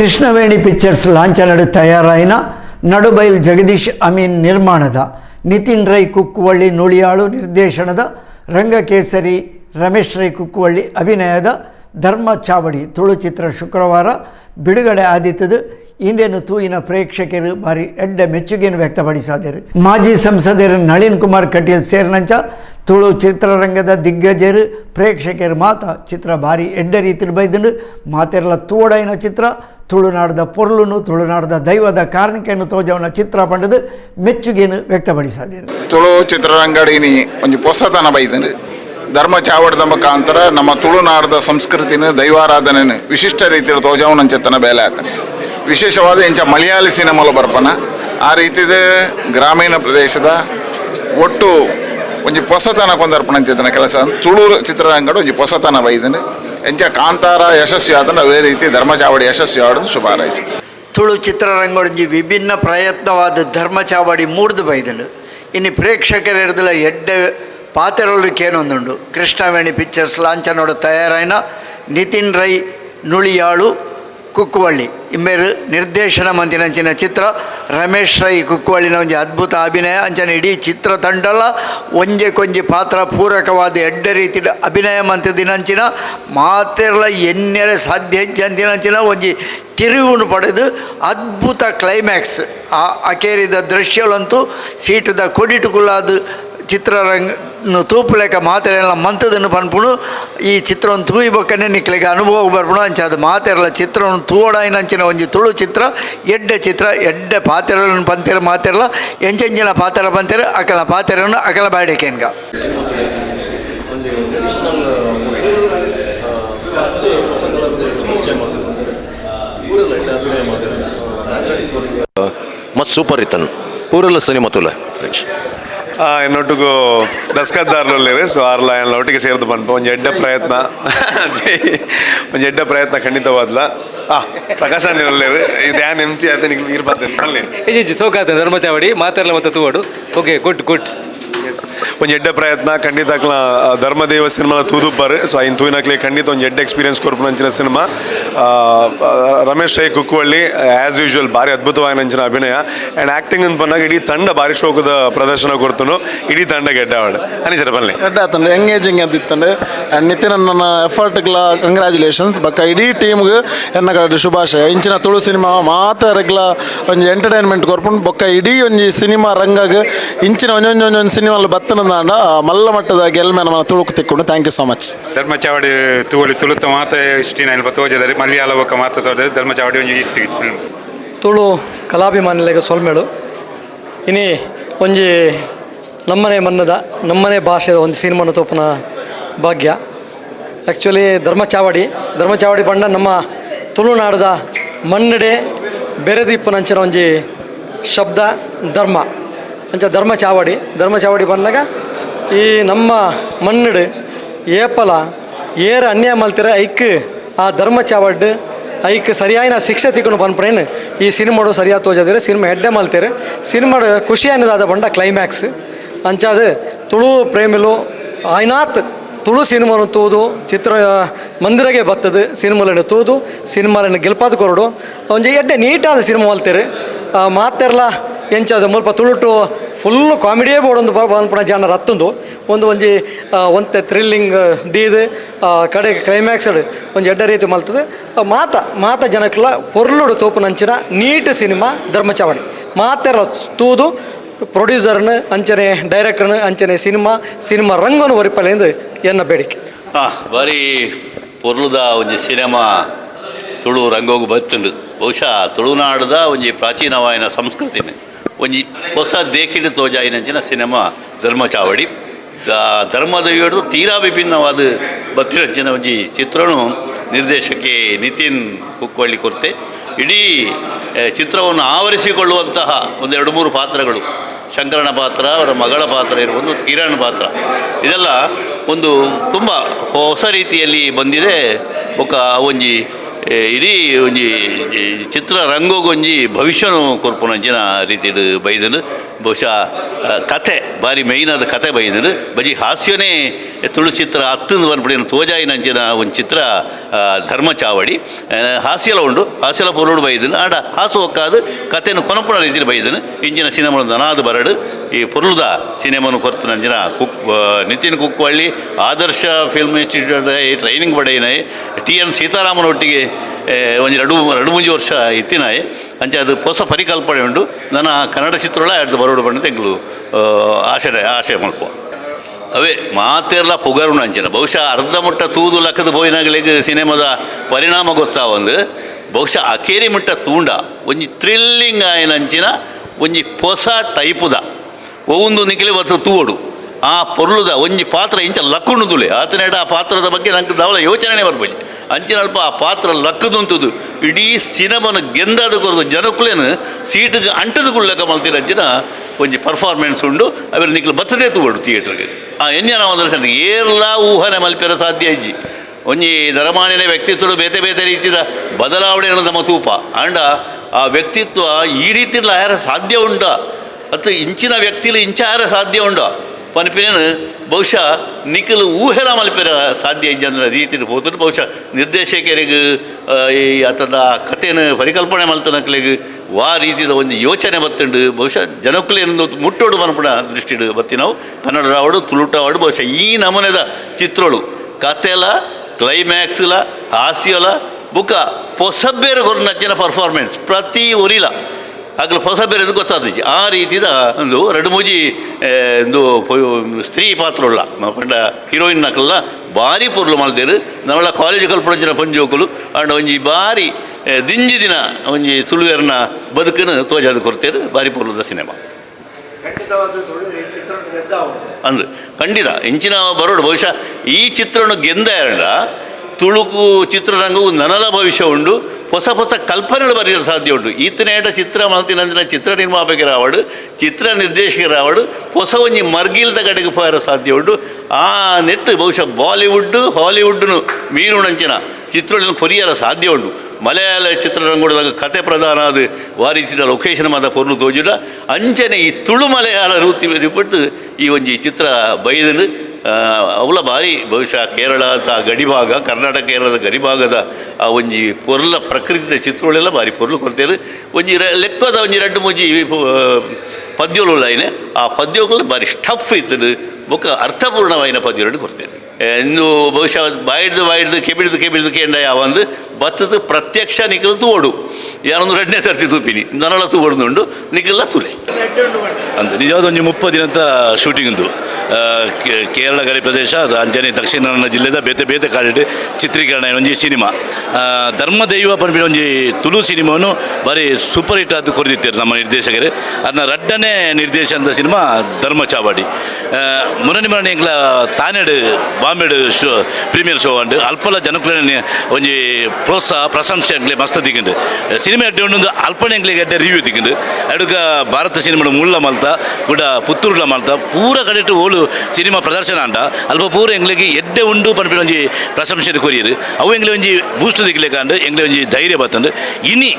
Krishnaveni pictures ಲಾಂಛನದ ತಯಾರಾಯಿನ ನಡುಬೈಲ್ ಜಗದೀಶ್ ಅಮೀನ್ ನಿರ್ಮಾಣದ, ನಿತಿನ್ ರೈ ಕುಕ್ಕುವಳ್ಳಿ ನುಳಿಯಾಳು ನಿರ್ದೇಶನದ, ರಂಗಕೇಸರಿ ರಮೇಶ್ ರೈ ಕುಕ್ಕುವಳ್ಳಿ ಅಭಿನಯದ, ಧರ್ಮ ಚಾವಡಿ ತುಳು ಚಿತ್ರ ಶುಕ್ರವಾರ ಬಿಡುಗಡೆ ಆದಿತ್ತದು. ಇಂದೇನು ತೂಯಿನ ಪ್ರೇಕ್ಷಕರು ಬಾರಿ ಎಡ್ಡ ಮೆಚ್ಚುಗೆಯನ್ನು ವ್ಯಕ್ತಪಡಿಸಾದರು. ಮಾಜಿ ಸಂಸದರು ನಳಿನ್ ಕುಮಾರ್ ಕಟೀಲ್ ಸೇರಿನಂಚ ತುಳು ಚಿತ್ರರಂಗದ ದಿಗ್ಗಜರು ಪ್ರೇಕ್ಷಕರು ಮಾತ ಚಿತ್ರ ಭಾರಿ ಎಡ್ಡ ರೀತಿಯಲ್ಲಿ ಬೈದಂಡು ಮಾತೆರ್ಲ ತೋಡೈನ ಚಿತ್ರ ತುಳುನಾಡದ ಪೊರ್ಲುನು, ತುಳುನಾಡದ ದೈವದ ಕಾರಣಿಕೆಯನ್ನು ತೋಜವನ ಚಿತ್ರ ಪಂಡದು ಮೆಚ್ಚುಗೆಯನ್ನು ವ್ಯಕ್ತಪಡಿಸಿದೆ ತುಳು ಚಿತ್ರರಂಗಡಿನಿ ಒಂದು ಹೊಸತನ ಬೈದನು. ಧರ್ಮ ಚಾವಡದ ಮುಖಾಂತರ ನಮ್ಮ ತುಳುನಾಡದ ಸಂಸ್ಕೃತಿನ ದೈವಾರಾಧನೆ ವಿಶಿಷ್ಟ ರೀತಿಯಲ್ಲಿ ಚಿತ್ರನ ಬೇಲೆ ಆತನ. ವಿಶೇಷವಾದ ಇಂಚ ಮಲಯಾಳಿ ಸಿನಿಮಾಲು ಬರ್ಪನ. ಆ ರೀತಿದ ಗ್ರಾಮೀಣ ಪ್ರದೇಶದ ಒಟ್ಟು ಒಂಜಿ ಪೊಸತನ ಚಿತ್ರನ ಕೆಲಸ. ತುಳು ಚಿತ್ರರಂಗಡು ಒಂಜಿ ಹೊಸತನ ಬೈದನು. ಎಂಚ ಕಾಂತಾರ ಯಶಸ್ವಿ ಆತನ ಅದೇ ರೀತಿ ಧರ್ಮ ಚಾವಡಿ ಯಶಸ್ವಿ ಆಡೋದು ಶುಭ ಹಾರೈಸಿ ತುಳು ಚಿತ್ರರಂಗಡೊಂಜಿ ವಿಭಿನ್ನ ಪ್ರಯತ್ನವಾದ ಧರ್ಮ ಚಾವಡಿ ಮೂಡ್ದು ಬೈದಲು. ಇನ್ನು ಪ್ರೇಕ್ಷಕರ ಹಿಡಿದಲ ಎಡ್ಡ ಪಾತೆರೊಳಕ್ಕೇನೊಂದುಂಡು ಕೃಷ್ಣವೇಣಿ ಪಿಕ್ಚರ್ಸ್ ಲಾಂಚನೋಡ ತಯಾರಾಯಿನ ನಿತಿನ್ ರೈ ನುಳಿಯಾಳು. ಕುಕ್ಕುವಳ್ಳಿ. ಇಮ್ಮೇರು ನಿರ್ದೇಶನ ಮಂತಿನಂಚಿನ ಚಿತ್ರ, ರಮೇಶ್ ರೈ ಕುಕ್ಕುವಳ್ಳಿನ ಒಂಜಿ ಅದ್ಭುತ ಅಭಿನಯ, ಅಂಚನೆ ಇಡೀ ಚಿತ್ರ ತಂಡಲ ಒಂಜೆ ಕೊಂಜಿ ಪಾತ್ರ ಪೂರಕವಾದ ಎಡ್ಡ ರೀತಿ ಅಭಿನಯ ಮಂತದಿನಂಚಿನ ಮಾತೆರ್ಲ ಎನ್ನೆರೆ ಸಾಧ್ಯ ದಿನಂಚಿನ ಒಂಜಿ ತಿರುವುನು ಪಡೆದು ಅದ್ಭುತ ಕ್ಲೈಮ್ಯಾಕ್ಸ್ ಆ ಅಕೇರಿದ ದೃಶ್ಯಲಂತೂ ಸೀಟದ ಕೊಡಿಟುಕುಲಾದ ಚಿತ್ರರಂಗ ತೂಪುಲೆಕ ಮಾತೆರೆಲ್ಲ ಮಂತದನ್ನು ಪನ್ಪುಣು, ಈ ಚಿತ್ರವನ್ನು ತೂಯಿ ಬೊಕ್ಕನೆ ನಿಕ್ಲೆಗೆ ಅನುಭವ ಬರ್ಪುಣು. ಅಂಚ ಅದು ಮಾತೆರಲ ಚಿತ್ರವನ್ನು ತೂವಡಾಯಿನಂಚಿನ ಒಂಜಿ ತುಳು ಚಿತ್ರ, ಎಡ್ಡೆ ಚಿತ್ರ, ಎಡ್ಡೆ ಪಾತೆರಲನ್ನು ಪಂತೆರ ಮಾತೆರಲ ಎಂಚೆಂಚಿನ ಪಾತೆರ ಪಂತೆರ, ಅಕಲ ಪಾತೆರನ್ನು ಅಕಲ ಮಾಡಿದ್ದಾರೆ ಮಸ್ತ್ ಸೂಪರ್ ಇತ್ತನ್ ಊರೆಲ್ಲ ಸಿನಿಮಾ ತುಲ. ಎನ್ನೊಟ್ಟಿಗೂ ದಸ್ಕದ್ದಾರ್ಲೇ ಸೊ ಆರ್ಲ ಎಲ್ಲ ಒಟ್ಟಿಗೆ ಸೇರಿದು ಬಂತು ಒಂದು ಎಡ್ಡ ಪ್ರಯತ್ನ. ಒಂದು ಎಡ್ಡ ಪ್ರಯತ್ನ ಖಂಡಿತವಾದ್ಲ. ಆ, ಪ್ರಕಾಶ್ ಅಣ್ಣಲ್ಲೇ ಇದು ಯಾನ್ ಎಂ ಸಿ ಆತ ನಿಮ್ಗೆ ನೀರು ಬರ್ತೇನೆ ಸೋಕಾತ ಧರ್ಮಚಾವಡಿ ಮಾತೆರಲ ಮತ್ತೆ ತೂವಾಡು ಓಕೆ ಗುಡ್ ಗುಡ್ ಒಂದು ಎಡ್ಡೆ ಪ್ರಯತ್ನ ಖಂಡಿತಕ್ಲ ಧರ್ಮದೇವ ಸಿನಿಮಾ ತೂದುಪ್ಪರ್ ಸೊ ಐನ್ ತೂಯಿನಕ್ಲೆ ಖಂಡಿತ ಒಂದು ಎಡ್ಡೆ ಎಕ್ಸ್ಪೀರಿಯನ್ಸ್ ಕೊರ್ಪು ನಂಚಿನ cinema. Ramesh Rai Kukkuvalli as usual ಭಾರಿ ಅದ್ಭುತವಾಗಿ ನಂಚಿನ ಅಭಿನಯ. ಆ್ಯಂಡ್ ಆ್ಯಕ್ಟಿಂಗ್ ಅಂತ ಬಂದಾಗ ಇಡೀ ತಂಡ ಭಾರಿ ಶೋಕದ ಪ್ರದರ್ಶನ ಕೊಡ್ತನು. ಇಡೀ ತಂಡ ಅನಿ ಅನಿಸರ ಬನ್ನಿ. ಎಡ್ಡಾತಂದ್ರೆ ಎಂಗೇಜಿಂಗ್ ಅಂದಿತ್ತಂದ್ರೆ ನಿತಿನ್ ನನ್ನ ಎಫರ್ಟ್ಗಳ ಕಂಗ್ರ್ಯಾಚುಲೇಷನ್ಸ್ ಬಕ್ಕ ಇಡೀ ಟೀಮ್ಗೆ ಎನ್ನ ಕಡೆ ಶುಭಾಶಯ. ಇಂಚಿನ ತುಳು ಸಿನಿಮಾ ಮಾತ ರೆಗ್ಲ ಒಂಜಿ ಎಂಟರ್ಟೈನ್ಮೆಂಟ್ ಕೊರ್ಪುಂಡು ಬೊಕ್ಕ ಇಡೀ ಒಂದು ಸಿನಿಮಾ ರಂಗಾಗ ಇಂಚಿನ ಒಂಜೊಂಜಿ ಒಂಜೊಂದು ಬತ್ತನ ಬತ್ತನದಾಂಡ ಮಲ್ಲ ಮಟ್ಟದ ಗೆಲ್ಮೆ ನಮ್ಮ ತುಳುಕು ತಿಕ್ಕೊಂಡು thank you so much Dharmachavadi ತೂವಳಿ ತುಳುತ ಮಾತ ಇಷ್ಟಿನ ಬತ್ತು ಹೋಗಿದ್ದಾರೆ ಮಲಯಾಳ ಅಲವಕ ಮಾತ ಧರ್ಮ ಧರ್ಮಚಾವಡಿ ಒಂಜಿ ಇಟ್ಟು ಫಿಲ್ಮ್ ತುಳು ಕಲಾಭಿಮಾನಿಲೆಗ ಸೊಲ್ಮೆಡು ಇನಿ ಒಂಜಿ ನಮ್ಮನೆ ಮನ್ನದ ನಮ್ಮನೆ ಭಾಷೆದ ಒಂದು ಸಿನಿಮಾನ ತೋಪನ ಭಾಗ್ಯ. ಆ್ಯಕ್ಚುಲಿ ಧರ್ಮಚಾವಡಿ ಧರ್ಮಚಾವಡಿ ಬಣ್ಣ ನಮ್ಮ ತುಳುನಾಡದ ಮನ್ನಡೆ ಬೆರೆದಿಪ್ಪನಂಚಿನ ಒಂಜಿ ಶಬ್ದ ಧರ್ಮ. ಅಂಚ ಧರ್ಮ ಚಾವಡಿ ಧರ್ಮ ಚಾವಡಿ ಬಂದಾಗ ಈ ನಮ್ಮ ಮನ್ನಡು, ಏಪಲ, ಏರ ಅನ್ಯಾಯ ಮಲ್ತಿರ ಐಕ್, ಆ ಧರ್ಮ ಚಾವಡ್, ಐಕ್ ಸರಿಯಾಗಿ ಶಿಕ್ಷೆ ತಿಕ್ಕೊಂಡು ಬಂದ್ಬಿಡೇನು ಈ ಸಿನಿಮಾಡು ಸರಿಯಾಗಿ ತೋಜದಿರ ಸಿನಿಮಾ ಎಡ್ಡೆ ಮಲ್ತೀರಿ ಸಿನಿಮಾ ಖುಷಿ ಅನ್ನೋದಾದ ಬಂಡ ಕ್ಲೈಮ್ಯಾಕ್ಸ್ ಅಂಚಾದ ತುಳು ಪ್ರೇಮಿಲು, ಆಯ್ನಾತ್ ತುಳು ಸಿನಿಮಾನು ತೂದು, ಚಿತ್ರ ಮಂದಿರಗೆ ಬತ್ತದ ಸಿನಿಮಾಲನ್ನು ತೂದು ಸಿನಿಮಾಲನ್ನು ಗೆಲ್ಪಾದ ಕೊರಡು. ಒಂದು ಎಡ್ಡೆ ನೀಟಾದ ಸಿನಿಮಾ ಮಲ್ತೀರಿ ಮಾತೆಲ್ಲ ಎಂಚಾದ ಮುಲ್ಪ ತುಳುಟು ಫುಲ್ಲು ಕಾಮಿಡಿಯೇ ಬೋಡೊಂದು ಬಂದ್ಪುಣ ಜನ ರತ್ತೊಂದು. ಒಂದು ಒಂಜಿ ಒಂತೆ ಥ್ರಿಲ್ಲಿಂಗ್ ದೀದ್ ಕಡೆ ಕ್ಲೈಮ್ಯಾಕ್ಸ್ ಒಂದು ಎಡ್ಡ ರೀತಿ ಮಲ್ತದೆ. ಮಾತ ಮಾತ ಜನಕ್ಲ ಪೊರ್ಲುಡು ತೋಪು ನಂಚಿನ ನೀಟ್ ಸಿನಿಮಾ ಧರ್ಮಚಾವಣಿ. ಮಾತೆರ ತೂದು ಪ್ರೊಡ್ಯೂಸರ್ನ ಅಂಚನೆ ಡೈರೆಕ್ಟರ್ನ ಅಂಚನೆ ಸಿನಿಮಾ ಸಿನಿಮಾ ರಂಗನ್ನು ಒರಿಪಲೆಂದು ಎನ್ನ ಬೇಡಿಕೆ ಬಾರಿ ಪೊರ್ಲುದ ಒಂಜಿ ಸಿನಿಮಾ ತುಳು ರಂಗೋಗು ಬತ್ತುಂಡು. ಬಹುಶಃ ತುಳುನಾಡುದ ಒಂಜಿ ಪ್ರಾಚೀನವಾಯಿನ ಸಂಸ್ಕೃತಿನ. ಒಂಜಿ ಹೊಸ ದೇಕಿಡು ತೋಜಾಯಿನಂಚಿನ ಸಿನಿಮಾ ಧರ್ಮಚಾವಡಿ. ದ- ಧರ್ಮದ ಹಿಡಿದು ತೀರಾ ವಿಭಿನ್ನವಾದ ಬತ್ತಿರಂಚಿನ ಒಂಜಿ ಚಿತ್ರನು ನಿರ್ದೇಶಕಿ ನಿತಿನ್ ಕುಕ್ಕೊಳ್ಳಿ ಕೊರತೆ. ಇಡೀ ಚಿತ್ರವನ್ನು ಆವರಿಸಿಕೊಳ್ಳುವಂತಹ ಒಂದು ಎರಡು ಮೂರು ಪಾತ್ರಗಳು. ಶಂಕರನ ಪಾತ್ರ, ಅವರ ಮಗಳ ಪಾತ್ರ ಇರ್ಬೋದು ಕಿರಣ್ ಪಾತ್ರ. ಇದೆಲ್ಲ ಒಂದು ತುಂಬ ಹೊಸ ರೀತಿಯಲ್ಲಿ ಬಂದಿದೆ. ಒಕ್ಕ ಒಂಜಿ ಇಡೀ ಒಂಜಿ ಚಿತ್ರ ರಂಗೋಗ ಒಂಜಿ ಭವಿಷ್ಯನು ಕೊರ್ಪುನಂಚಿನ ರೀತಿಡ್ ಬೈದನು. ಬಹುಶಃ ಕತೆ ಮೈನ್ ಆದ ಕತೆ ಬೈದನು. ಬಜಿ ಹಾಸ್ಯನೇ ತುಳು ಚಿತ್ರ ಹತ್ತಂದು ಬಂದ್ಬಿಡಿನ ತೋಜಾಯಿನಂಚಿನ ಒಂದು ಚಿತ್ರ ಧರ್ಮ ಚಾವಡಿ. ಹಾಸ್ಯಲ ಉಂಡು, ಹಾಸ್ಯಲ ಪೊರುಡು ಬೈದನು. ಆಡ ಹಾಸು ಒಕ್ಕಾದು ಕತೆಯನ್ನು ಕೊನಪುನ ರೀತಿಯಲ್ಲಿ ಬೈದನು. ಇಂಚಿನ ಸಿನಿಮಾ ಅನಾದು ಬರಡು. ಈ ಪುರ್ಲುದ ಸಿನಿಮಾನು ಕೊರ್ತು ನಂಜಿನ cook Nitin Kukkuvalli, Adarsh film institute training ಪಡೆಯಿನಾಯಿ. T N ಸೀತಾರಾಮನ ಒಟ್ಟಿಗೆ ಒಂದು ಎರಡು ಎರಡು ಮೂಜಿ ವರ್ಷ ಇತ್ತಿನಾಯಿ. ಅಂಚೆ ಅದು ಹೊಸ ಪರಿಕಲ್ಪನೆ ಉಂಡು ನನ್ನ ಕನ್ನಡ ಚಿತ್ರಗಳ ಎರಡು ಬರೋಡು ಬಂದು ತೆಂಗಳು ಆಶೆ ಆಶೆ ಮಲ್ಪ ಅವೇ, ಮಾತೇರ್ಲ ಪುಗರು ಅಂಚಿನ ಬಹುಶಃ ಅರ್ಧ ಮುಟ್ಟ ತೂದು ಲಕ್ಕದ ಪೋಯಿನಾಗಲಿಗೆ ಸಿನಿಮಾದ ಪರಿಣಾಮ ಗೊತ್ತಾ ಒಂದು. ಬಹುಶಃ ಅಕೇರಿ ಮುಟ್ಟ ತೂಂಡ. ಒಂಜಿ ಥ್ರಿಲ್ಲಿಂಗ್ ಆಯ್ನಂಚಿನ ಒಂಜಿ ಹೊಸ ಟೈಪುದ. ಒಂದು ನಿಖಿಲೆ ಬತ್ತ ತೂವಡು ಆ ಪೊರ್ಲುದ ಒಂಜಿ ಪಾತ್ರ ಇಂಚ ಲಕ್ಕುಂಡು ಆತನೇಡ ಆ ಪಾತ್ರದ ಬಗ್ಗೆ ನಂಗೆ ದಾವಲ ಯೋಚನೆ ಬರ್ಬೋದು ಅಂಚಿನ ಅಲ್ಪ ಆ ಪಾತ್ರ ಲಕ್ಕದುಂತದು. ಇಡೀ ಸಿನಿಮಾನ ಗೆಂದಾದ ಕೊರದು ಜನಕ್ಕುಲೇನು ಸೀಟಿಗೆ ಅಂಟದು ಕುಳ್ಳಕ ಮಲ್ತಿರ ಅಂಚಿನ ಒಂಜಿ ಪರ್ಫಾರ್ಮೆನ್ಸ್ ಉಂಡು. ಅವೆಲ್ಲ ನಿಖಿಲ್ ಬತ್ತದೇ ತೂವಡು ಥಿಯೇಟ್ರಿಗೆ ಆ ಎನ್ಯನ ಒಂದು ಏರ್ಲ ಊಹನೆ ಮಲ್ಪಿರ ಸಾಧ್ಯ ಇಜ್ಜಿ. ಒಂಜಿ ದರಮಾನಿನ ವ್ಯಕ್ತಿತ್ವಡು ಬೇತೆ ಬೇತೆ ರೀತಿಯ ಬದಲಾವಣೆ ನಮ್ಮ ತೂಪ. ಅಂಡ ಆ ವ್ಯಕ್ತಿತ್ವ ಈ ರೀತಿಯಲ್ಲಿ ಯಾರ ಸಾಧ್ಯ ಉಂಡ ಅತ್ತು ಇಂಚಿನ ವ್ಯಕ್ತಿಲಿ ಇಂಚಾರ ಸಾಧ್ಯ ಉಂಡ. ಬಹುಶಃ ನಿಖಿಲ್ ಊಹೆಲ ಮಲ್ಪಿರ ಸಾಧ್ಯ ಇಜ್ಜಂದ್ರ ರೀತಿಯಲ್ಲಿ ಹೋದ್ರೆ ಬಹುಶಃ ನಿರ್ದೇಶಕರಿಗೆ ಈ ಆತದ ಕಥೆಯನ್ನು ಪರಿಕಲ್ಪನೆ ಮಲ್ತನಕ್ಲಿಗೆ ವಾ ರೀತಿಯ ಒಂದು ಯೋಚನೆ ಬತ್ತುಂಡು. ಬಹುಶಃ ಜನಕ್ಕಲೇನು ಮುಟ್ಟೋಡು ಮನ್ಪುಣ ದೃಷ್ಟಿಡು ಬತ್ತಿ ನಾವು. ಕನ್ನಡ ರಾವಡು ತುಳುಟ ಆವಡು ಬಹುಶಃ ಈ ನಮೂನೆದ ಚಿತ್ರಗಳು ಕತೆಲ ಕ್ಲೈಮ್ಯಾಕ್ಸ್ಲ, ಹಾಸ್ಯಲ, ಬುಕ ಪೊಸಬ್ಬೇರು ಕೊರು ನಚ್ಚಿನ ಪರ್ಫಾರ್ಮೆನ್ಸ್ ಪ್ರತಿ ಒರಿಲ. ಆಗ್ಲು ಹೊಸ ಬೇರೆ ಗೊತ್ತಾದೀಜಿ ಆ ರೀತಿದ ಒಂದು ರಡುಮೂಜಿ ಒಂದು ಸ್ತ್ರೀ ಪಾತ್ರ ಉಳ್ಳ ಪಂಡ ಹೀರೋಯಿನ್ ನಕಲ್ಲ ಭಾರಿ ಪೊರ್ಲು ಮಲ್ದೇರು ನಮ್ಮಲ್ಲ ಕಾಲೇಜ್ ಕಲ್ಪನಂಚಿನ ಪಂಜೋಕುಲು ಅಂಡ್ ಒಂಜಿ ಭಾರಿ ದಿಂಜಿ ದಿನ ಒಂಜಿ ತುಳುವೆರ್ನ ಬದುಕನ್ನು ತೋಜಾದ ಕೊರ್ತೇರು ಭಾರಿ ಪೊರ್ಲದ ಸಿನಿಮಾ. ಅಂದ್ರೆ ಖಂಡಿತ ಇಂಚಿನ ಬರೋಡು ಬಹುಶಃ ಈ ಚಿತ್ರಣ ಗೆಂದ ಎರಡ ತುಳುಕು ಚಿತ್ರರಂಗವು ನನಲ ಭವಿಷ್ಯ ಉಂಡು. ಹೊಸ ಹೊಸ ಕಲ್ಪನೆಗಳು ಬರೆಯಲು ಸಾಧ್ಯ ಉಂಟು. ಈತನೇಟ ಚಿತ್ರ ಮಲ್ತಿನಂದಿನ ಚಿತ್ರ ನಿರ್ಮಾಪಕರಾವಡು ಚಿತ್ರ ನಿರ್ದೇಶಕರಾವಡು ಹೊಸ ಒಂಜಿ ಮರ್ಗಿಲ್ದ ಕಡೆಗೆ ಪೋಯರ ಸಾಧ್ಯ ಉಂಟು. ಆ ನೆಟ್ಟು ಬಹುಶಃ ಬಾಲಿವುಡ್, ಹಾಲಿವುಡ್ನು ಮೀರುಣಂಚಿನ ಚಿತ್ರಗಳನ್ನು ಕೊರಿಯರ ಸಾಧ್ಯ ಉಂಟು. ಮಲಯಾಳ ಚಿತ್ರರಂಗದ ಕತೆ ಪ್ರಧಾನ ಅದು ಚಿತ್ರ ಲೊಕೇಶನ್ ಮಾದ ಪೊರ್ಲು ತೋಜುಡ ಅಂಚನೆ ಈ ತುಳು ಮಲಯಾಳ ರೂತಿ ಬಿಟ್ಟು ಈ ಒಂಜಿ ಚಿತ್ರ ಬೈದನು ಅವಳ ಬಾರಿ ಬಹುಶಃ ಕೇರಳದ ಗಡಿಭಾಗ, ಕರ್ನಾಟಕ ಕೇರಳದ ಗಡಿಭಾಗದ ಆ ಒಂಜಿ ಪೊರ್ಲ ಪ್ರಕೃತಿದ ಚಿತ್ರಗಳೆಲ್ಲ ಬಾರಿ ಪೊರ್ಲು ಕೊಡ್ತೇವೆ ಒಂಜಿ ಲೆಕ್ಕದ ಒಂಜಿ ಎರಡು ಮುಂಜಿ ಪದ್ಯಗಳು ಆ ಪದ್ಯಗಳು ಬಾರಿ ಸ್ಟಫ್ ಇತ್ತು. ಬೊಕ್ಕ ಅರ್ಥಪೂರ್ಣವಾಯಿನ ಪದ್ಯಗಳು ಕೊಡ್ತೇನೆ. ಇನ್ನು ಬಹುಶಃ ಬಾಯಿಡ್ದು ಬಾಯಿಡ್ದು, ಕೆಬಿಡ್ದು ಕೆಬಿಡ್ದು ಕೇಂದ್ರ ಯಾವ ಒಂದು ಬತ್ತದ ಪ್ರತ್ಯಕ್ಷ ನಿಖರದ್ದು ತೂವಡು ಯಾರೊಂದು ಎರಡನೇ ಸರ್ತಿ ತೂಪಿನಿ. ನನಲ ಹೊಡೆದುಂಡು ನಿಖಲ್ಲ ತುಲೆ. ಅಂತ. ನಿಜವಾದ ಒಂದು ಮುಪ್ಪತ್ತು ದಿನದ ಶೂಟಿಂಗ್ ಕೇ- ಕೇರಳ ಗಡಿ ಪ್ರದೇಶ ಅದು ಅಂಜನೇ ದಕ್ಷಿಣ ಕನ್ನಡ ಜಿಲ್ಲೆದ ಬೇತೆ ಬೇತೆ ಕಾಡಿಟ್ಟು ಚಿತ್ರೀಕರಣ ಒಂಜಿ ಸಿನಿಮಾ. ಆ, ಧರ್ಮ ದೈವ ಪನ್ಪಿನ ಒಂಜಿ ತುಳು ಸಿನಿಮಾನು ಬಾರಿ ಸೂಪರ್ ಹಿಟ್ ಅದು ಕೊರಿದಿತ್ತೇರು ನಮ್ಮ ನಿರ್ದೇಶಕರು. ಅದನ್ನ ರಡ್ಡನೇ ನಿರ್ದೇಶನದ ಸಿನಿಮಾ ಧರ್ಮ ಚಾವಾಡಿ. ಮುರನಿ ಮರಣಿ ಎಂಗ್ಲ ತಾನೆಡ್ ಬಾಂಬೆಡ್ ಶೋ ಪ್ರೀಮಿಯರ್ ಶೋ ಅಂಡ್ ಅಲ್ಪಲ ಜನಕುಲ ಒಂಜಿ ಪ್ರೋತ್ಸಾಹ ಪ್ರಶಂಸೆ ಎಂಗ್ಲೆ ಮಸ್ತ್ ದಿಕ್ಕಂಡು ಅಲ್ಪನೆ ಅಂಗ್ಲಿಗೆ ಎಡ್ಡೆ ರಿವ್ಯೂ ತಿಂಡು ಅಡುಗ ಭಾರತ ಸಿನಿಮಾ ಮುಳ್ಳ ಮಲ್ತ, ಕೂಡ ಪುತ್ತೂರ್ಲ ಮಲ್ತ, ಪೂರ ಕಡೆಟ್ ಓಲು ಸಿನಿಮಾ ಪ್ರದರ್ಶನ ಅಂಡ ಅಲ್ಪ ಪೂರ ಎಂಗ್ಲಿಗೆ ಎಡ್ಡೆ ಉಂಡು ಪನ್ಪಿನ ಒಂಜಿ ಪ್ರಶಂಸೆ ಕೊರಿಯರು. ಅವು ಎಂಗ್ಲೆ ಒಂಜಿ ಬೂಸ್ಟ್ ದಿಕ್ಲಿಕಂಡು ಎಂಗ್ಲೆ ಒಂಜಿ ಧೈರ್ಯ ಬತ್ತಂಡು. ಇನಿ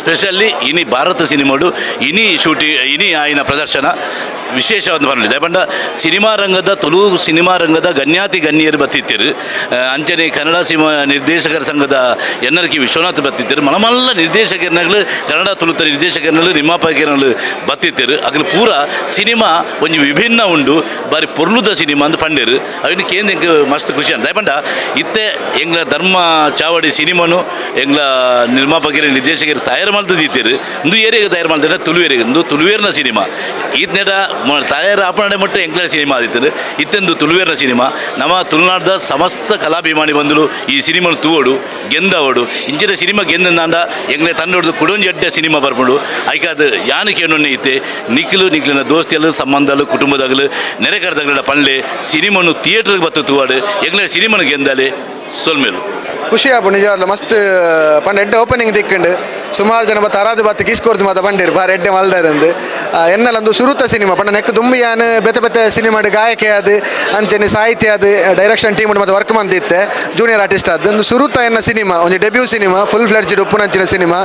ಸ್ಪೆಷಲಿ ಇನಿ ಭಾರತ ಸಿನಿಮಾಡು, ಇನಿ ಶೂಟಿ, ಇನಿ ಆಯ್ನ ಪ್ರದರ್ಶನ ವಿಶೇಷವಾದ ಬರಲಿದೆ ಪಂಡ ಸಿನಿಮಾ ರಂಗದ, ತುಳು ಸಿನಿಮಾ ರಂಗದ ಗಣ್ಯಾತಿ ಗಣ್ಯರು ಬತ್ತಿತ್ತಿರು. ಅಂಚನೆ ಕನ್ನಡ ಸಿನಿಮಾ ನಿರ್ದೇಶಕರ ಸಂಘದ ಎನ್ನರ್ಕಿ ವಿಶ್ವನಾಥ್ ಬತ್ತಿತ್ತಿರು. ಮಲಮಲ್ಲ ನಿರ್ದೇಶಕರನಗಳು ಕನ್ನಡ ತುಳುತ ನಿರ್ದೇಶಕರನ್ನಲ್ಲೂ ನಿರ್ಮಾಪಕರನಗಳು ಬತ್ತಿತ್ತರು ಅದ್ರ ಪೂರ ಸಿನಿಮಾ ಒಂಜಿ ವಿಭಿನ್ನ ಉಂಡು. ಬಾರಿ ಪೊರ್ಲುದ ಸಿನಿಮಾ ಅಂತ ಪಂಡೇರು. ಅವನು ಕೇಂದ್ರ ಮಸ್ತ್ ಖುಷಿ ಅಂತ. ಪಂಡ ಇತ್ತೆ ಎಂಗ್ಲ ಧರ್ಮ ಚಾವಡಿ ಸಿನಿಮಾನು ಎಂಗ್ಲ ನಿರ್ಮಾಪಕರ, ನಿರ್ದೇಶಕರು ತಯಾರು ಮಾಡ್ತಿದ್ದೀರು ಇಂದು ಏರಿಯಾಗೆ ತಯಾರು ಮಾಡ್ತಾರೆ ತುಳು ಏರಿಯಾಗೆ ಇಂದು ತುಳುವೇರಿನ ಸಿನಿಮಾ. ಈತ್ನೆಡ ತಯಾರು ಆಪಣೆ ಮಟ್ಟ ಎಂಗ್ಲ ಸಿನಿಮಾ ಆದಿತ್ತರು ಇತ್ತೆಂದು ತುಳುವೇರಿನ ಸಿನಿಮಾ. ನಮ್ಮ ತುಳುನಾಡದ ಸಮಸ್ತ ಕಲಾಭಿಮಾನಿ ಬಂದರು ಈ ಸಿನಿಮಾ ತೂವಡು ಗೆಂದವಡು ಇಂಚಿನ ಸಿನಿಮಾ ಗೆಂದಂದಾಂಡ ಎಂಗ್ಲೆ ತಂಡೋಡ್ದು ಕುಡೊಂಜಿ ಎಡ್ಡೆ ಸಿನಿಮಾ ಬರ್ಕೊಂಡು ಐಕಾದ ಯಾನಕ್ಕೆ ಕೇಳೊನ್ನೆ ಐತೆ? ನಿಖಿಲು, ನಿಖಿಲಿನ ದೋಸ್ತಿಯಲು ಸಂಬಂಧಲು ಕುಟುಂಬದಾಗಲು ನೆರೆಕರದಾಗಲ ಪಣ್ಲೆ ಸಿನಿಮಾನು ಥಿಯೇಟ್ರಿಗೆ ಬತ್ತು ತೂವಾಡು. ಎಗ್ಲೇ ಸಿನಿಮಾನ ಗೆಂದಾಲೆ? ಸೊಲ್ಮೇಲು. ಖುಷಿ ಆಪು ನಿಜವಾಗ್ಲು ಮಸ್ತ್ ಪಂಡ ಎಡ್ಡೆ ಓಪನಿಂಗ್ ತಿಕ್ಕಂಡು ಸುಮಾರು ಜನ ಬತ್ತ ಅರಾದು ಬಾತ್ ಕೀಸ್ಕೊಡ್ದು ಮಾತ ಬಂಡಿರು ಬಾರಿ ಎಡ್ಡೆ ಮಲ್ದಾರಂದು ಎನ್ನಲ ಒಂದು ಸುರುತ ಸಿನಿಮಾ. ಪಂಡ ನೆಕ್ ದುಂಬಿ ಯಾನ್ ಬೆತೆ ಬೆತೆ ಸಿನಿಮಾಡ್ ಗಾಯಕ ಅದು ಅಂಚನೆ ಸಾಹಿತ್ಯ ಅದು ಡೈರೆಕ್ಷನ್ ಟೀಮ್ ಮತ್ತೆ ವರ್ಕ್ ಮಂದಿತ್ತೆ ಜೂನಿಯರ್ ಆರ್ಟಿಸ್ಟ್ ಅದು ಒಂದು ಸುರುತ ಎನ್ನ ಸಿನಿಮಾ, ಒಂದು ಡೆಬ್ಯೂ ಸಿನಿಮಾ ಫುಲ್ ಫ್ಲಡ್ಜ್ಡ್ ಉಪ್ಪುನಂಚಿನ ಸಿನಿಮಾ.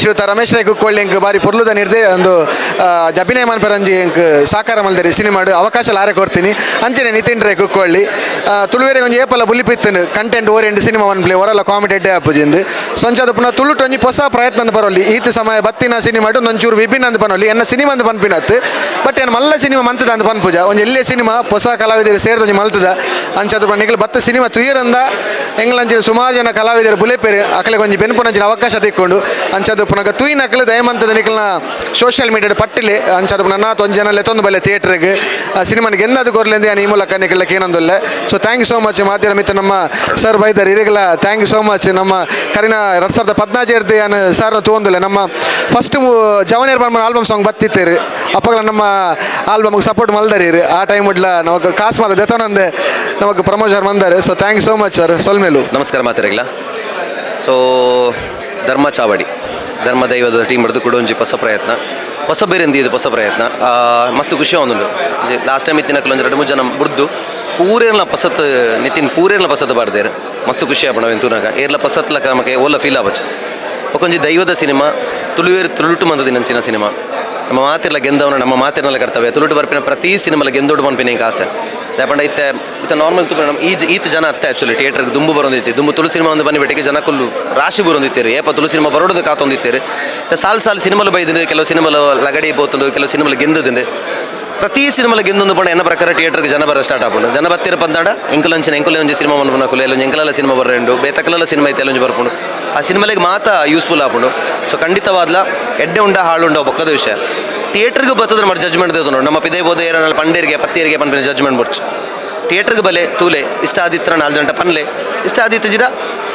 ಶ್ರೀಯುತ ರಮೇಶ್ ರೈ ಕುಕ್ಕೊಳ್ಳಿ ಬಾರಿ ಪೊರ್ಲುದ ನಿರ್ದೇ, ಒಂದು ಅಭಿನಯ ಮನ್ಪರಂಜಿ ಎಂಕ್ ಸಾಕಾರ ಮಲ್ದರಿ ಸಿನಿಮಾಡು ಅವಕಾಶ ಲಾರೆ ಕೊಡ್ತೀನಿ. ಅಂಚನೆ ನಿತಿನ್ ರೈ ಕುಕ್ಕೊಳ್ಳಿ ತುಳುವೇರೆ ಒಂದು ಏಪಲ್ಲ ಏಪಲ ಬುಲಿಪಿತ್ತನು content oriented cinema one play ಹೊರಲ್ಲ comedy ಎಡ್ಡೆ ಆಪುಜಿಂದು ಸೊಂಚದ ಪುನಃ ತುಳುಟು ಒಂಜಿ ಹೊಸ ಪ್ರಯತ್ನ ಬರೋಲಿ. ಈತ ಸಮಯ ಬತ್ತಿನ ಸಿನಿಮಾಡು ಒಂಚೂರು ವಿಭಿನ್ನ ಅಂದ್ ಬರೋಲಿ. ಎನ್ನ ಸಿನಿಮಾ ಅಂದ್ ಪನ್ಪಿನತ್ ಬಟ್ ಏನು ಮಲ್ಲ ಸಿನಿಮಾ ಮಂತದ ಅಂದ್ ಪನ್ಪುಜ ಒಂಜಿ ಎಲ್ಲೇ ಸಿನಿಮಾ ಹೊಸ ಕಲಾವಿದರು ಸೇರಿದ ಒಂಜಿ ಮಲ್ತದ. ಅಂಚದ ಪುನಃ ಬತ್ತ ಸಿನಿಮಾ ತುಯರಂದ ಎಂಗ್ಲಂಚಿನ ಸುಮಾರು ಜನ ಕಲಾವಿದರು ಬುಲೆಪೇರಿ ಅಕಲಿಗೆ ಒಂಜಿ ಬೆನ್ಪುನಂಚಿನ ಅವಕಾಶ ತಿಕ್ಕೊಂಡು ಅಂಚದ ಪುನಃ ತುಯಿ ನಕಲು ದಯಮಂತದ ನಿಖಲ್ನ ಸೋಷಿಯಲ್ ಮೀಡಿಯಾದ ಪಟ್ಟಿಲಿ. ಅಂಚದ ಪುನಃ ನಾ ತೊಂದು ಜನ ಲೆತ್ತೊಂದು ಬಲ್ಲೆ ಥಿಯೇಟ್ರಿಗೆ. ಸಿನಿಮಾನಿಗೆ ಎಂದದು ಕೊರಲೆಂದು ನಾನು ಈ ಮೂಲಕ ನಿಖಲಕ್ಕೆ ಏನೊಂದಲ್ಲ so thank you so much ಮಾಧ್ಯಮ ಮಿತ್ರ ನಮ್ಮ ಸರ್ ಬೈದರ್ ಇರಿಗಲ. ಥ್ಯಾಂಕ್ ಯು ಸೋ ಮಚ್ ನಮ್ಮ ಕರಿನ ಎರಡು ಸಾವಿರದ ಹದಿನಾಜು ಇರ್ದು ನಾನು ಸರ್ ತೊಗೊಂದಿಲ್ಲ ನಮ್ಮ ಫಸ್ಟ್ ಜವನೇರ್ ಬರ್ಮನ್ ಆಲ್ಬಮ್ ಸಾಂಗ್ ಬತ್ತಿತ್ತೇರಿ ಅಪ್ಪಗಳ ನಮ್ಮ ಆಲ್ಬಮ್ಗೆ ಸಪೋರ್ಟ್ ಮಲ್ದರಿ ಆ ಟೈಮ್ ಇಡ್ಲ ನಮಗೆ ಕಾಸು ಮಾತ ದೆತನೊಂದೆ ನಮಗೆ ಪ್ರಮೋಷನ್ ಬಂದಾರೆ. So thank you so much sir ಸೊಲ್ಮೇಲು. ನಮಸ್ಕಾರ ಮಾತಾಡಿಲ್ಲ ಸೊ ಧರ್ಮ ಚಾವಡಿ. ಧರ್ಮ ದೈವದ ಟೀಮ್ ಹಿಡಿದು ಕೂಡ ಒಂಜಿ ಹೊಸ ಪ್ರಯತ್ನ. ಹೊಸ ಬೇರೆಂದು ಇದು ಹೊಸ ಪ್ರಯತ್ನ. ಮಸ್ತ್ ಖುಷಿ ಆವೊಂದುಂಡು ಲಾಸ್ಟ್ ಟೈಮ್ ಇತ್ತಿನ ಕೆಲವೊಂದು ಎರಡು ಮೂರು ಜನ ಬುಡ್ದು ಪೂರೇರ್ಲ ಪಸತ್, ನಿತಿನ್ ಪೂರೇರ್ಲ ಪಸತ್ ಬಾರ್ದೇರು. ಮಸ್ತ್ ಖುಷಿ ಆಪಣ ವೆಂತೂನಾಗ ಏರ್ಲ ಪಸತ್ಲಕ ನಮಗೆ ಓಲ್ಲ ಫೀಲ್ ಆವಚ್ಚು ಒಕೊಂಜಿ ದೈವದ ಸಿನಿಮಾ, ತುಳುವೇರು ತುಳುಟು ಮಂದದಿ ನಂಚಿನ ಸಿನಿಮಾ. ನಮ್ಮ ಮಾತಿರ್ಲ ಗೆಂದವನ, ನಮ್ಮ ಮಾತಿರ್ನಲ್ಲ ಕರ್ತವ್ಯ. ತುಳುಟು ಬರ್ಪಿನ ಪ್ರತಿ ಸಿನಿಮಾಲ ಗೆಂದೋಡು ಪನ್ಪಿನ ಈಗ ಆಸೆ. ದಾಪಂಡ ಇತ್ತೆ ಇತ್ತ ನಾರ್ಮಲ್ ತುಪ್ಪ ನಮ್ಮ ಈಜ್ ಈತ ಜನ ಅತ್ತೆ ಆ್ಯಕ್ಚುಲಿ ಥಿಯೇಟ್ರಿಗೆ ದುಂಬು ಬರೋದಿತ್ತು ದುಂಬು ತುಳು ಸಿನಿಮಾ ಒಂದು ಬನ್ನಿಬಿಟ್ಟಿಗೆ ಜನ ಕುಲ್ಲು ರಾಶಿ ಬರೋದಿತ್ತೀರಿ ಏಪ, ತುಳು ಸಿನಿಮಾ ಬರೋದು ಕಾತೊಂದಿತ್ತೀರಿ ಸಾಲ್ ಸಾಲ್ ಸಿನಿಮಾಲು ಬೈದಿನ, ಕೆಲವು ಸಿನಿಮಾಲು ಲಗಡಿ ಬೋತುಂಡು, ಕೆಲವು ಸಿನಿಮಾಲು ಗೆಂದದಿಂಡು ಪ್ರತಿ సినిమాలకు ಗೆಂದೊಂದು పడ ఎన్న ಪ್ರಕಾರ ಥಿಯೇಟರ್ಗೆ ಜನ ಬರ ಸ್ಟಾರ್ಟ್ ಆಪುಂಡು ಜನ ಬತ್ತಿರ ಪಂದಾಡ ಎಂಕಲಂಚಿನ ಎಂಕುಲೆ ಒಂಜಿ ಸಿನಿಮಾ ಮನ್ಪುನ ಕುಲೆ ಎಲ್ಲೊಂಜಿ ಎಂಕಲಲ್ಲ ಸಿನಿಮಾ ಐತೆ ಎಲ್ಲೊಂಜಿ ಬರ್ಪುಂಡು. ಆ ಸಿನಿಮಾಲಿಗೆ ಮಾತ ಯೂಸ್ಫುಲ್ ಆಪುಂಡು ಸೊ ಖಂಡಿತವಾದ್ಲ ಎಡ್ಡೆ ಉಂಡ ಹಾಳುಂಡ ಬೊಕ್ಕದ ವಿಷಯ. ಥಿಯೇಟರ್ಗೆ ಬರ್ತದ್ರೆ ಮಾಡಿ ಜಜ್ಮೆಂಟ್ ದೇದು ನೋಡಿ ನಮ್ಮ ಪಿದೆ ಬೋದೆ ಏರನಲ್ಲಿ ಪಂಡೇರಿಗೆ, ಪತ್ತಿಯರಿಗೆ ಪನ್ಪಿನ ಜಜ್ಮೆಂಟ್ ಬರ್ಚು ಥಿಯೇಟರ್ಗೆ ಬಲೆ, ತೂಲೆ ಇಷ್ಟ ಆದಿತ್ರ ನಾಲ್ಕು ಗಂಟೆ ಪನ್ಲೆ. ಇಷ್ಟ ಆದಿತ್ಯ ಜಿಡ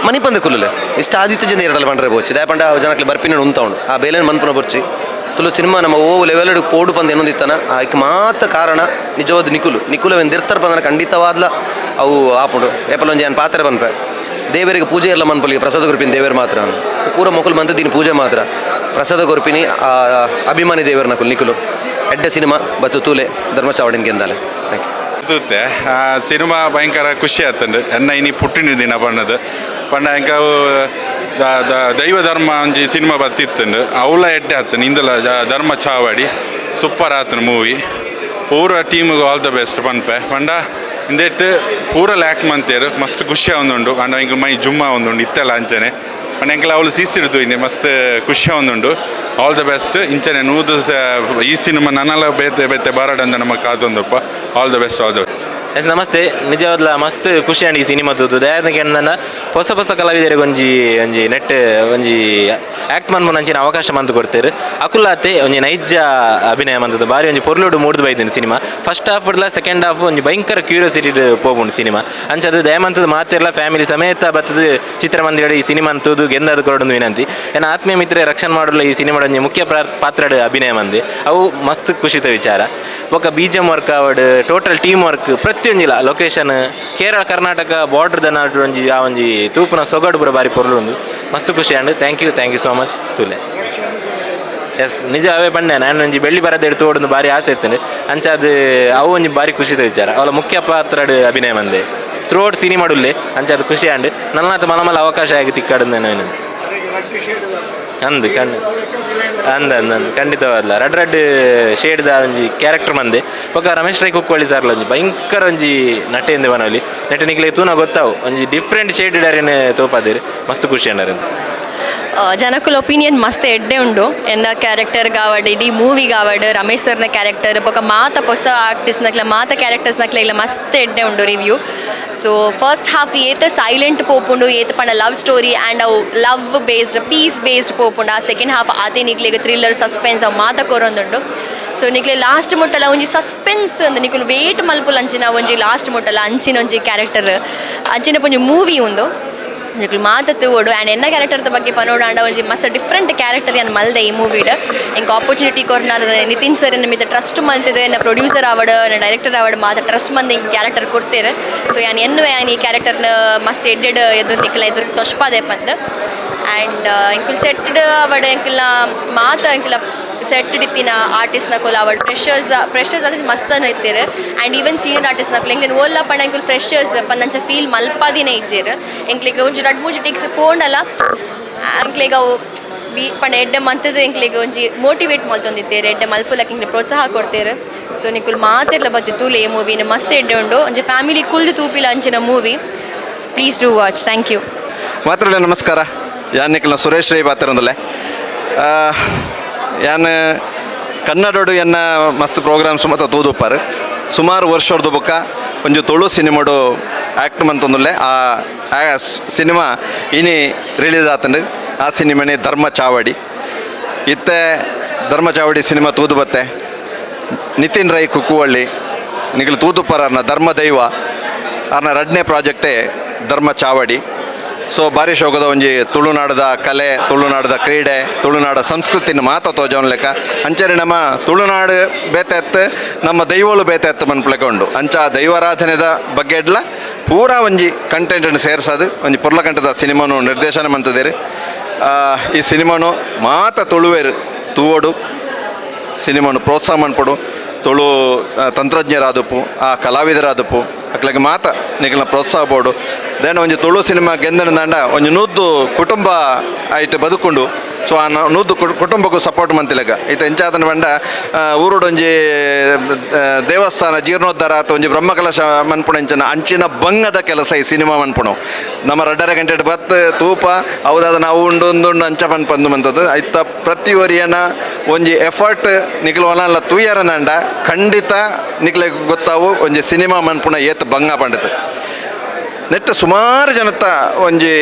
ಮನಿ ಪಂದ ಕುಲ್ಲಲೆ. ಇಷ್ಟ ಆದಿತ್ಯ ಜನ ಎರಡಲ್ಲಿ ಪಂಡ್ರೆ ಬೋಚಿ ದಾಯ ಪಂಡ ಜನಕ್ಕೆ ಬರ್ಪಿನ ಉಂತವನು. ಆ ಬೇಲೆನ ಮನ್ಪುನ ಬರ್ಚಿ. ತುಳು ಸಿನಿಮಾ ನಮ್ಮ ಓ ಲೆವೆಲ್ ಪೋಡು ಬಂದು ಏನೊಂದಿತ್ತಾನ ಆಯ್ಕೆ ಮಾತ ಕಾರಣ ನಿಜವಾದ ನಿಕುಲು. ನಿಕುಲವೆಂದಿರ್ತಾರ ಬಂದ್ರೆ ಖಂಡಿತವಾದ್ಲ ಅವು ಆಪುಂಡು. ಏಪಲ್ ಒಂಜಿ ಏನು ಪಾತ್ರೆ ಪನ್ಪೆ ದೇವರಿಗೆ ಪೂಜೆ ಎಲ್ಲ ಮನ್ಪಲ್ಲಿಗೆ ಪ್ರಸಾದ ಗುರುಪಿನ ದೇವರು ಮಾತ್ರ. ಪೂರ ಮಕ್ಕಳು ಮಂತ ದಿನ ಪೂಜೆ ಮಾತ್ರ. ಪ್ರಸಾದ ಗುರುಪಿನಿ ಅಭಿಮಾನಿ ದೇವರ ನಕುಲು, ನಿಕುಲು. ಎಡ್ಡೆ ಸಿನಿಮಾ, ಬತ್ತು ತೂಲೆ ಧರ್ಮಚಾವಡಿನ ಗೆಂದಾಲೆ. ಥ್ಯಾಂಕ್ ಯು ಸಿನಿಮಾ ಭಯಂಕರ ಖುಷಿ ಆತಂಡು. ಎನ್ನ ಇನಿ ಪುಟ್ಟಿನ ದಿನ ಬಣ್ಣದು. ಪಂಡ ಎಂಕ ದೈವ ಧರ್ಮ ಒಂಜಿ ಸಿನಿಮಾ ಬತ್ತಿತ್ತುಂಡು ಅವಳ ಎಡ್ಡೆ ಆತನು ಇಂದಲ ಧರ್ಮ ಚಾವಡಿ ಸೂಪರ್ ಆತನು ಮೂವಿ ಪೂರ ಟೀಮ್ಗೆ ಆಲ್ ದ ಬೆಸ್ಟ್ ಪನ್ಪೆ. ಪಂಡ ಇಂದೆಟ್ಟು ಪೂರ ಲ್ಯಾಕ್ ಮಂತೇರು, ಮಸ್ತ್ ಖುಷಿ ಒಂದುಂಡು ಪಂಡ ಇಂಕ ಮೈ ಜುಮ್ಮಾ ಒಂದುಂಡು ಇತ್ತೆಲ್ಲ ಅಂಚನೆ. ಪಂಡ ಎಂಕಲ ಅವಳು ಸೀಸಿಡ್ದು ಇನ್ನೆ ಮಸ್ತ್ ಖುಷಿ ಒಂದುಂಡು ಆಲ್ ದ ಬೆಸ್ಟ್ ಇಂಚನೆ ನೂದು ಈ ಸಿನಿಮಾ ನನ್ನಲ್ಲ ಬೇತೆ ಬೇತೆ ಬಾರಾಡಂದ ನಮಗೆ ಕಾತೊಂದಪ್ಪ. All the best all the S, ನಮಸ್ತೆ. ನಿಜವಾದ ಮಸ್ತ್ ಖುಷಿ ಅಂಡಿ ಸಿನಿಮಾ ತೂತು ದಯಾದಕ್ಕೆ ನನ್ನ ಹೊಸ ಹೊಸ ಕಲಾವಿದರಿಗೆ ಒಂಜಿ ಒಂಜಿ ನೆಟ್ ಒಂಜಿ ಆಕ್ಟ್ ಮನ್ ಅಂಚಿನ ಅವಕಾಶ ಮಂತು ಕೊಡ್ತೇರು. ಅಕುಲಾತೆ ಒಂಜಿ ನೈಜ ಅಭಿನಯ ಮಂತದ್ದು ಬಾರಿ ಒಂಜಿ ಪೊರ್ಲುಡು ಮೂಡ್ದು ಬೈದಿನ ಸಿನಿಮಾ. ಫಸ್ಟ್ ಹಾಫ್ ಇಡ್ಲ ಸೆಕೆಂಡ್ ಹಾಫ್ ಒಂಜಿ ಭಯಂಕರ ಕ್ಯೂರಿಯಾಸಿಟಿ ಪೋಗುಂಡು ಸಿನಿಮಾ. ಅಂಚದು ದಯಮಂತದ ಮಾತಿರಲ್ಲ ಫ್ಯಾಮಿಲಿ ಸಮೇತ ಬತ್ತದ ಚಿತ್ರಮಂದಿರ ಈ ಸಿನಿಮಾ ತೂದು ಗೆಂದದ ಕೊರಡೊಂದು ವಿನಂತಿ. ಏನ ಆತ್ಮೀಯ ಮಿತ್ರ ರಕ್ಷಣೆ ಮಾಡಲು ಈ ಸಿನಿಮಾ ಒಂಜಿ ಮುಖ್ಯ ಪಾತ್ರ ಅಭಿನಯ ಮಂದಿ. ಅವು ಮಸ್ತ್ ಖುಷಿತ ವಿಚಾರ. ಒಕ್ಕ ಬೀಜಂ ವರ್ಕ್ ಅವಡ್ ಟೋಟಲ್ ಟೀಮ್ ವರ್ಕ್ ಪ್ರತಿಯೊಂದಿಲ್ಲ ಲೊಕೇಶನ್ ಕೇರಳ, ಕರ್ನಾಟಕ ಬಾರ್ಡರ್ ದನ ಒಂಜಿ, ಆ ಒಂಜಿ ತೂಪುನ ಸೊಗಡು ಬುರ ಬಾರಿ ಪೊರ್ಲು ಒಂದು ಮಸ್ತ್ ಖುಷಿ and thank you thank you so much ತುಲೆ. Yes ನಿಜ ಅವೇ ಪಂಡೆ ನಾನು ಒಂಜಿ ಬೆಳ್ಳಿ ಬರದ ಎಡ್ತು ಓಡೊಂದು ಬಾರಿ ಆಸೆ ಇತ್ತಂಡು ಅಂಚಾದ ಅವು ಒಂಜಿ ಬಾರಿ ಖುಷಿದ ವಿಚಾರ ಅವಳ ಮುಖ್ಯ ಪಾತ್ರಡ್ ಅಭಿನಯ ಮಂದೆ. ತ್ರೋಡ್ ಔಟ್ ಸಿನಿಮಾ ಮಾಡುಲ್ಲೆ ಅಂಚಾದ ಖುಷಿ ಅಂಡ್ ನನ್ನ ಮಲಮಲ ಅವಕಾಶ ಆಗಿ ತಿಕ್ಕಾಡ್ದು ಏನಂತ ಅಂದು ಕಣ್ಣು ಅಂದ ಅಂದ ಖಂಡಿತವಲ್ಲ ರಡ್ ರಡ್ ಶೇಡ್ದ ಒಂಜಿ ಕ್ಯಾರೆಕ್ಟರ್ ಮಂದೆ. ಪಕ್ಕ ರಮೇಶ್ ರೈ ಕುಕ್ಕೊಳ್ಳಿ ಸರ್ಲ ಒಂಜಿ ಭಯಂಕರ ಒಂಜಿ ನಟೆಂದೆ ಬನವಲಿ ನಟ ನಿಕ್ಲೆ ತೂನ ಗೊತ್ತಾವು. ಒಂಜಿ ಡಿಫ್ರೆಂಟ್ ಶೇಡ್ ಇಡಾರೇನೆ ತೋಪಾದಿರಿ. ಮಸ್ತ್ ಖುಷಿ ಅಂಡಾರೆ ಜನಕ್ಕುಲ ಒಪಿನಿಯನ್ ಮಸ್ತ್ ಎಡ್ಡೆ ಉಂಡು. ಎನ್ನ క్యారెక్టర్ ಕಾವಡ್ ಇಡೀ ಮೂವಿ ಕಾವಡ್ ರಮೇಶ್ ಸರ್ನ క్యారెక్టర్ ಬೊಕ ಮಾತ పొస ಮಾತ ಕ್ಯಾರೆಕ್ಟರ್ಸ್ ನಕ್ಲ ಇಲ್ಲ ಮಸ್ತ್ ಎಡ್ಡೆ ಉಂಡು ರಿವ್ಯೂ ಸೊ ಫಸ್ಟ್ ಹಾಫ್ ಏತ ಸೈಲೆಂಟ್ ಪೋಪುಂಡು ಏತ ಪಂಡ ಲವ್ ಸ್ಟೋರಿ ಆ್ಯಂಡ್ ಅವು ಲವ್ ಬೇಸ್ಡ್ ಪೀಸ್ ಬೇಸ್ಡ್ ಪೋಪುಂಡು ಆ ಸೆಕೆಂಡ್ ಹಾಫ್ ಆತೆ ನಿಕ್ಲೆಗ್ ಥ್ರಿಲ್ಲರ್ ಸಸ್ಪೆನ್ಸ್ ಅವು ಮಾತ ಕೊರೊಂದುಂಡು. ಸೊ ನಿಕ್ಲೆ ಲಾಸ್ಟ್ ಮುಟ್ಟಲ ಒಂಜಿ ಸಸ್ಪೆನ್ಸ್ ಉಂದು ನಿಕುಲು ವೇಟ್ ಮಲ್ಪುಲ್ ಅಂಚಿನ ಒಂಜಿ ಲಾಸ್ಟ್ ಮುಟ್ಟಲ ಅಂಚಿನ ಒಂಜಿ ಕ್ಯಾರೆಕ್ಟರ್ ಅಂಚಿನ ಪೊಂಜಿ ಮೂವಿ ಉಂದು ನಿಕುಲು ಮಾತ ತೂವೋಡು ಆ್ಯಂಡ್ ಎನ್ನ ಕ್ಯಾರೆಕ್ಟರ್ದ ಬಗ್ಗೆ ಪನೋಡಾಂಡ ಒಂಜಿ ಮಸ್ತ್ ಡಿಫ್ರೆಂಟ್ ಕ್ಯಾರೆಕ್ಟರ್ ಯಾನ್ ಮಲ್ದೆ ಈ ಮೂವಿಡ್ ಎಂಕ್ ಆಪರ್ಚುನಿಟಿ ಕೊರ್ನಾರ ನಿತಿನ್ ಸರ್ ಮಿತ್ತ ಟ್ರಸ್ಟ್ ಮಂತಿದೆ ಎನ್ನ ಪ್ರೊಡ್ಯೂಸರ್ ಆವಡ್ ಡೈರೆಕ್ಟರ್ ಆವಡ್ ಮಾತ ಟ್ರಸ್ಟ್ ಮಂದಿ ಇಂಕ್ ಕ್ಯಾರೆಕ್ಟರ್ ಕೊಡ್ತೇರು. ಸೊ ಯಾನ್ ಎನ್ನು ಯಾನ್ ಈ ಕ್ಯಾರೆಕ್ಟರ್ನ ಮಸ್ತ್ ಎಡ್ಡೆಡ್ ಎದುರು ನಿಕ್ಲ, ಎದುರು ತೊಷ್ಪಾದೆ ಪಂದ್. ಆ್ಯಂಡ್ ಎಂಕುಲ್ ಸೆಟ್ಡ್ ಆವಡ್ ಎಂಕಲ್ನ ಮಾತ ಎಂಕಲ ಸೆಟ್ ಇತ್ತಿನ ಆರ್ಟಿಸ್ಟ್ನ ಕೊಲ ಅವಡ್ ಫ್ರೆಶರ್ಸ್ ಫ್ರೆಶರ್ಸ್ ಅದ್ರ ಮಸ್ತನ ಇತ್ತೀರು ಆ್ಯಂಡ್ ಈವನ್ ಸೀನಿಯರ್ ಆರ್ಟಿಸ್ಟ್ನ ಕೊಲ ಎಂಕ್ಲಿನ ಓಲ್ಲ ಪಂಡ ಎಂಕುಲು ಫ್ರೆಶರ್ಸ್ ಪಂದಂಚ ಫೀಲ್ ಮಲ್ಪಾದಿನೇ ಇಜ್ಜೇರು. ಎಂಕ್ಲಿಗೆ ಒಂಜಿ ರಡ್ ಮೂಜಿ ಟಿಕ್ಸ್ ಪೋಂಡಲ್ಲ ಎಂಕ್ಲಿಗೆ ಅವು ಬಿ, ಪಂಡ ಎಡ್ಡೆ ಮಂತದ ಎಂಕ್ಲಿಗೆ ಒಂಜಿ ಮೋಟಿವೇಟ್ ಮಲ್ತೊಂದಿತ್ತೇರು. ಎಡ್ಡೆ ಮಲ್ಪುಲಕ್ಕೆ ಎಂಕ್ಲಿಗೆ ಪ್ರೋತ್ಸಾಹ ಕೊಡ್ತೇರು. ಸೊ ನಿಕುಲ್ ಮಾತೆರ್ಲ ಬತ್ತು ತೂಲೆ ಈ ಮೂವಿನ ಮಸ್ತ್ ಎಡ್ಡೆ ಉಂಡು. ಒಂಜಿ ಫ್ಯಾಮಿಲಿ ಕುಲ್ದು ತೂಪಿಲ ಅಂಚಿನ movie please do watch thank you ಮಾತ್ರ ನಮಸ್ಕಾರ. ಯಾನ್ ನಿಖಿಲ್ನ ಸುರೇಶ್ ರೈ ಬಾತಿರೊಂದಲೆ ಯಾನ್ ಕನ್ನಡೋಡು ಎನ್ನ ಮಸ್ತ್ ಪ್ರೋಗ್ರಾಮ್ಸ್ ಮತ್ತು ತೂದುಪ್ಪಾರು. ಸುಮಾರು ವರ್ಷದ ಬೊಕ್ಕ ಒಂಜಿ ತುಳು ಸಿನಿಮಾಡು ಆ್ಯಕ್ಟ್ ಮಂತೊಂದುಲ್ಲೆ. ಆ ಸಿನಿಮಾ ಇನಿ ರಿಲೀಸ್ ಆತಂಡು ಆ ಸಿನಿಮಾನೇ ಧರ್ಮ ಚಾವಡಿ. ಇತ್ತೆ ಧರ್ಮ ಚಾವಡಿ ಸಿನಿಮಾ ತೂದು ಬತ್ತೆ. ನಿತಿನ್ ರೈ ಕುಕ್ಕುವಳ್ಳಿ ನಿಗಿಲ್ ಅರ್ನ ಧರ್ಮ ದೈವ, ಅರ್ನ ಎರಡನೇ ಪ್ರಾಜೆಕ್ಟೇ ಧರ್ಮ ಚಾವಡಿ. ಸೊ ಭಾರಿ ಶೋಕದ ಒಂಜಿ ತುಳುನಾಡದ ಕಲೆ, ತುಳುನಾಡದ ಕ್ರೀಡೆ, ತುಳುನಾಡ ಸಂಸ್ಕೃತಿನ ಮಾತ ತೋಜೋನ್ ಲೆಕ್ಕ ಅಂಚನೆ ನಮ್ಮ ತುಳುನಾಡು ಬೇತೆತ್ತು, ನಮ್ಮ ದೈವಲು ಬೇತೆತ್ತು ಮನ್ಪಲೆಕ ಉಂಡು ಅಂಚ ದೈವಾರಾಧನೆದ ಬಗ್ಗೆ ಎಡ್ಲ ಪೂರ ಒಂಜಿ ಕಂಟೆಂಟ್ ಸೇರಿಸೋದು. ಒಂಜಿ ಪುರ್ಲಕಂಠದ ಸಿನಿಮಾನು ನಿರ್ದೇಶನ ಮಂತದಿರಿ. ಈ ಸಿನಿಮಾನು ಮಾತ ತುಳುವೇರು ತೂವೋಡು. ಸಿನಿಮಾನು ಪ್ರೋತ್ಸಾಹ ಮನ್ಪಡು ತುಳು ತಂತ್ರಜ್ಞರಾದಪ್ಪು ಆ ಕಲಾವಿದರಾದಪ್ಪು ಅಕ್ಲಾಗ ಮಾತ ನಿಕ್ಲ ಪ್ರೋತ್ಸಾಹ ಬೋಡು ದೇನ ಒಂಜಿ ತುಳು ಸಿನಿಮಾ ಗೆಂದನ ದಂಡ ಒಂಜಿ ನೂದ್ದು ಕುಟುಂಬ ಐಟ್ ಬದುಕೊಂಡು. ಸೊ ಆ ನೂದು ಕುಟುಂಬಕ್ಕೂ ಸಪೋರ್ಟ್ ಮಂತಿಲೆಗ ಐತ ಎಂಚಾದನ ಬಂಡ ಊರುಡೊಂಜಿ ದೇವಸ್ಥಾನ, ಜೀರ್ಣೋದ್ಧಾರ ಅಥವಾ ಒಂಜಿ ಬ್ರಹ್ಮಕಲಶ ಮನ್ಪುಣಂಚನ ಅಂಚಿನ ಬಂಗದ ಕೆಲಸ ಈ ಸಿನಿಮಾ ಮನ್ಪುಣು. ನಮ್ಮ ರಡ್ಡರ ಗಂಟೆ ಬತ್, ತೂಪ, ಹೌದಾದ ನಾವು ಉಂಡು ಉಂಡು ಉಂಡು ಅಂಚ ಪನ್ಪಂದು ಮಂತದ್ದು ಐತ ಪ್ರತಿ ಒರಿಯನ ಒಂಜಿ ಎಫರ್ಟ್ ನಿಕ್ಲವಲ್ಲ ತೂಯರನಂಡ ಖಂಡಿತ ನಿಕ್ಲೆ ಗೊತ್ತಾವು, ಒಂಜಿ ಸಿನಿಮಾ ಮನ್ಪುಣ ಏತ್ ಬಂಗ ಪಂಡಿತು. ನೆಟ್ಟು ಸುಮಾರು ಜನತ ಒಂಜಿ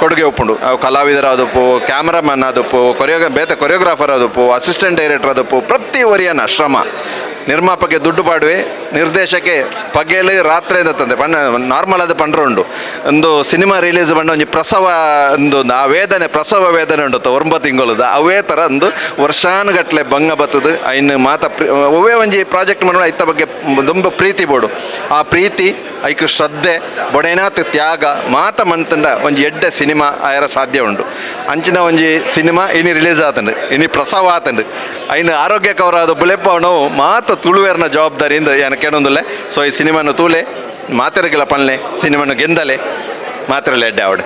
ಕೊಡುಗೆ ಉಪ್ಪುಂಡು ಅವು ಕಲಾವಿದರಾದಪ್ಪು, ಕ್ಯಾಮ್ರಾಮನ್ ಆದಪ್ಪು, ಕೊರಿಯೋಗ, ಬೇತ ಕೊರಿಯೋಗ್ರಾಫರ್ ಆದಪ್ಪು, ಅಸಿಸ್ಟೆಂಟ್ ಡೈರೆಕ್ಟರ್ ಆದಪ್ಪು, ಪ್ರತಿ ಒರಿಯನ ಶ್ರಮ. ನಿರ್ಮಾಪಕ್ಕೆ ದುಡ್ಡು ಪಾಡುವೆ ನಿರ್ದೇಶಕ್ಕೆ ಪಗೆಯಲ್ಲಿ ರಾತ್ರಿ ತಂದೆ. ಪಣ್ಣ, ನಾರ್ಮಲ್ ಆದ ಪಂಡ್ರ ಉಂಡು. ಒಂದು ಸಿನಿಮಾ ರಿಲೀಸ್ ಬಂಡ ಒಂಜಿ ಪ್ರಸವ, ಒಂದು ಆ ವೇದನೆ, ಪ್ರಸವ ವೇದನೆ ಉಂಟು ಒಂಬ ತಿಂಗಳದ. ಅವೇ ಥರ ಒಂದು ವರ್ಷಾನುಗಟ್ಲೆ ಬಂಗ ಬತ್ತದು. ಇನ್ನು ಮಾತ ಒವೇ ಒಂಜಿ ಪ್ರಾಜೆಕ್ಟ್ ಮಾಡೋಣ ಇತ್ತ ಬಗ್ಗೆ ತುಂಬ ಪ್ರೀತಿ ಬೋಡು. ಆ ಪ್ರೀತಿ ಐಕ್ ಶ್ರದ್ಧೆ ಬೊಡೇನಾತ್ ತ್ಯಾಗ, ಮಾತ ಮಂತಂಡ ಒಂಜಿ ಎಡ್ಡೆ ಸಿನಿಮಾ ಆಯರ ಸಾಧ್ಯ ಉಂಡು ಅಂಚಿನ ಒಂಜಿ ಸಿನಿಮಾ ಇನಿ ರಿಲೀಸ್ ಆತಂಡು, ಇನಿ ಪ್ರಸವ ಆತಂಡು. ಐನ್ ಆರೋಗ್ಯಕವರಾದ ಬುಲೆಪ್ಪ ನೋವು ಮಾತ ತುಳುವೇರ್ನ ಜವಾಬ್ದಾರಿಯಿಂದ ಏನ ಕೇಳೊಂದುಲ್ಲೆ. ಸೊ ಈ ಸಿನಿಮಾನು ತೂಲೆ, ಮಾತೆರಗಿಲ್ಲ ಪನ್ಲೆ, ಸಿನಿಮಾನು ಗೆಂದಲೆ ಮಾತ್ರ ಎಡ್ಡೆ ಆವಡು.